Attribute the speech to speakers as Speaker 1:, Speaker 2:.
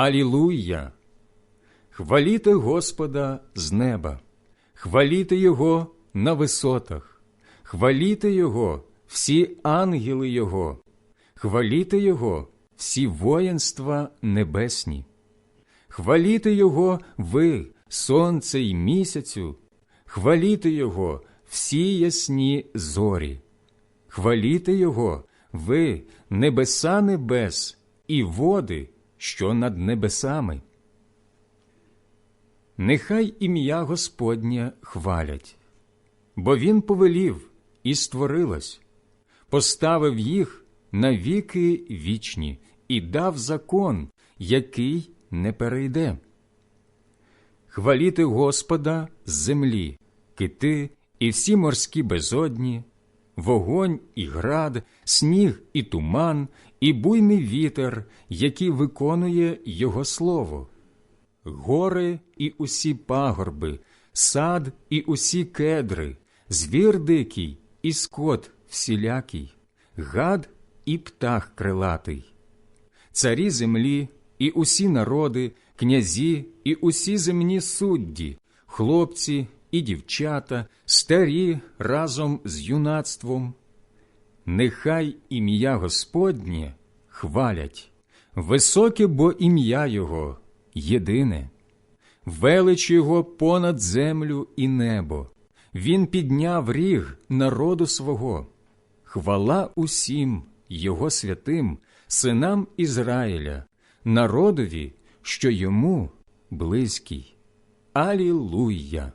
Speaker 1: Алілуя! Хваліте Господа з неба, хваліте Його на висотах, хваліте Його всі ангели Його, хваліте Його всі воїнства небесні, хваліте Його ви, сонце й місяцю, хваліте Його всі ясні зорі, хваліте Його, ви, небеса небес і води, що над небесами. Нехай ім'я Господнє хвалять, бо Він повелів і створилось, поставив їх на віки вічні і дав закон, який не перейде. Хваліти Господа з землі, кити і всі морські безодні, вогонь і град, сніг і туман, і буйний вітер, який виконує Його слово, гори і усі пагорби, сад і усі кедри, звір дикий і скот всілякий, гад і птах крилатий, царі землі і усі народи, князі і усі земні судді, хлопці і дівчата, старі разом з юнацтвом. Нехай ім'я Господнє хвалять, високе бо ім'я Його єдине, велич Його понад землю і небо. Він підняв ріг народу свого, хвала усім Його святим, синам Ізраїля, народові, що йому близький. Алілуя!